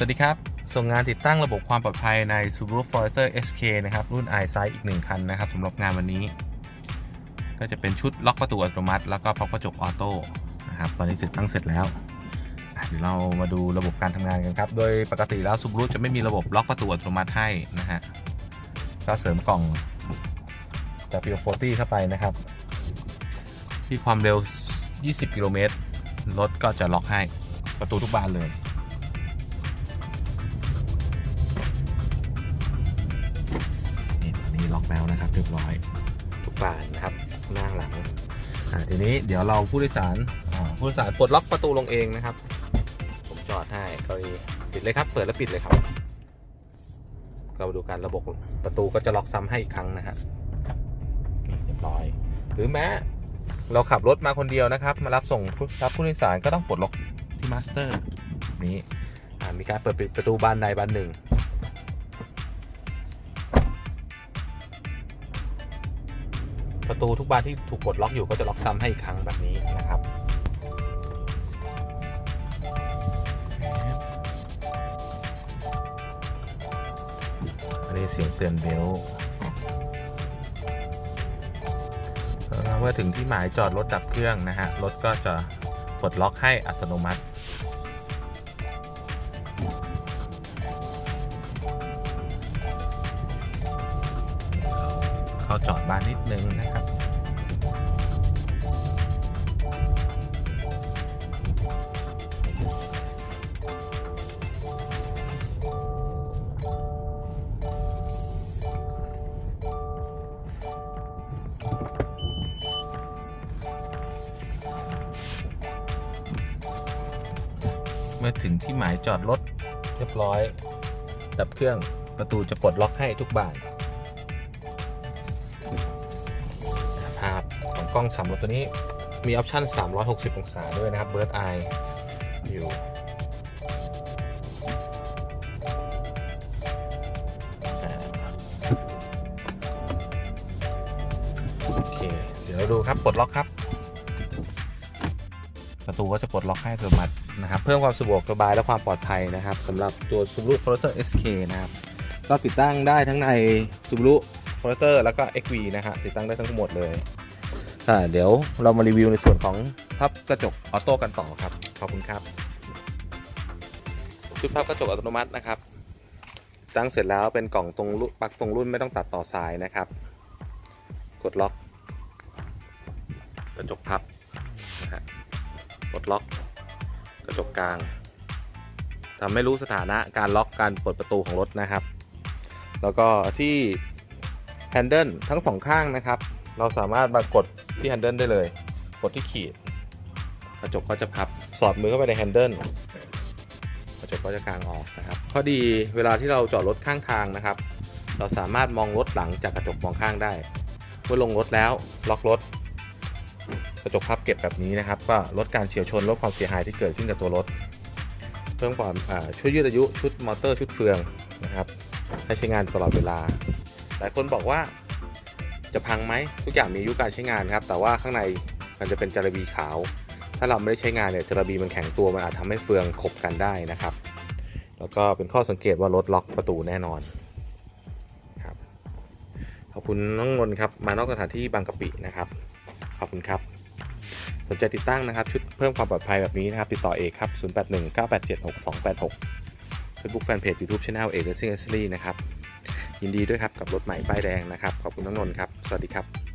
สวัสดีครับ ส่งงานติดตั้งระบบความปลอดภัยใน Subaru Forester SK นะครับ รุ่น i s i z e อีกหนึ่งคันนะครับสำหรับงานวันนี้ ก็จะเป็นชุดล็อกประตูอัตโนมัติ แล้วก็พับกระจกออโต้นะครับตอนนี้ติดตั้งเสร็จแล้ว เดี๋ยวเรามาดูระบบการทำงานกันครับ โดยปกติแล้ว Subaru จะไม่มีระบบล็อกประตูอัตโนมัติให้นะฮะก็เสริมกล่องจาก p 40 เข้าไปนะครับ ที่ความเร็ว 20 กิโลเมตรรถก็จะล็อกให้ประตูทุกบานเลย รับเรียบร้อยทุกบานนะครับหน้าหลังอ่าทีนี้เดี๋ยวเราผู้โดยสารอ่าผู้โดยสารปลดล็อกประตูลงเองนะครับ ผมจอดให้กรณีปิดเลยครับ เปิดแล้วปิดเลยครับก็มาดูการระบบประตูก็จะล็อกซ้ำให้อีกครั้งนะฮะนี่เรียบร้อย หรือแม้เราขับรถมาคนเดียวนะครับ มารับส่งผู้รับผู้โดยสารก็ต้องปลดล็อกที่มาสเตอร์นี้อ่ามีการเปิดปิดประตูบานใดบานหนึ่ง ประตูทุกบานที่ถูกกดล็อกอยู่ก็จะล็อกซ้ำให้อีกครั้งแบบนี้นะครับอันนี้เสียงเตือนเบลต์เมื่อถึงที่หมายจอดรถดับเครื่องนะฮะรถก็จะปลดล็อกให้อัตโนมัติ เข้าจอดบ้านนิดนึงนะครับเมื่อถึงที่หมายจอดรถเรียบร้อย ดับเครื่องประตูจะปลดล็อกให้ทุกบานาพของกล้องสามรถตัวนี้มีออปชั่น 360 องศาด้วยนะครับ Bird Eye อยู่โอเค เดี๋ยวดูครับปลดล็อกครับ ประตูก็จะปลดล็อกให้อัตโนมัตินะครับ เพิ่มความสะดวกสบายและความปลอดภัยนะครับสำหรับตัว Subaru Forester SK นะครับ ก็ติดตั้งได้ทั้งใน Subaru Forester แล้วก็ XV นะฮะติดตั้งได้ทั้งหมดเลยอ่าเดี๋ยวเรามารีวิวในส่วนของพับกระจกออโต้กันต่อครับ ขอบคุณครับ ชุดพับกระจกอัตโนมัตินะครับ ตั้งเสร็จแล้วเป็นกล่องตรงรุ่นปลั๊กตรงรุ่นไม่ต้องตัดต่อสายนะครับ กดล็อก กระจกพับนะฮะกดล็อก กระจกกลางทำให้รู้สถานะการล็อกการเปิดประตูของรถนะครับ แล้วก็ที่ แฮนเดิลทั้งสองข้างนะครับ เราสามารถมากดที่แฮนเดิลได้เลย กดที่ขีด กระจกก็จะพับสอดมือเข้าไปในแฮนเดิลกระจกก็จะกางออกนะครับ ข้อดีเวลาที่เราจอดรถข้างทางนะครับ เราสามารถมองรถหลังจากกระจกมองข้างได้ เมื่อลงรถแล้วล็อกรถ กระจกพับเก็บแบบนี้นะครับ ก็ลดการเฉียวชนลดความเสียหายที่เกิดขึ้นกับตัวรถ เพิ่มความอ่าช่วยยืดอายุชุดมอเตอร์ชุดเฟืองนะครับให้ใช้งานตลอดเวลา หลายคนบอกว่าจะพังไหมทุกอย่างมีอายุการใช้งานครับ แต่ว่าข้างในมันจะเป็นจาระบีขาว ถ้าเราไม่ได้ใช้งานเนี่ยจาระบีมันแข็งตัวมันอาจทำให้เฟืองขบกันได้นะครับ แล้วก็เป็นข้อสังเกตว่ารถล็อกประตูแน่นอนครับขอบคุณน้องนนท์ครับมานอกสถานที่บางกะปินะครับขอบคุณครับสนใจติดตั้งนะครับชุดเพิ่มความปลอดภัยแบบนี้นะครับ ติดต่อเอกครับ 0819876286 Facebook Fanpage YouTube Channel เอก Racing Accessory นะครับ ยินดีด้วยครับกับรถใหม่ป้ายแดงนะครับ ขอบคุณน้องนนท์ครับ สวัสดีครับ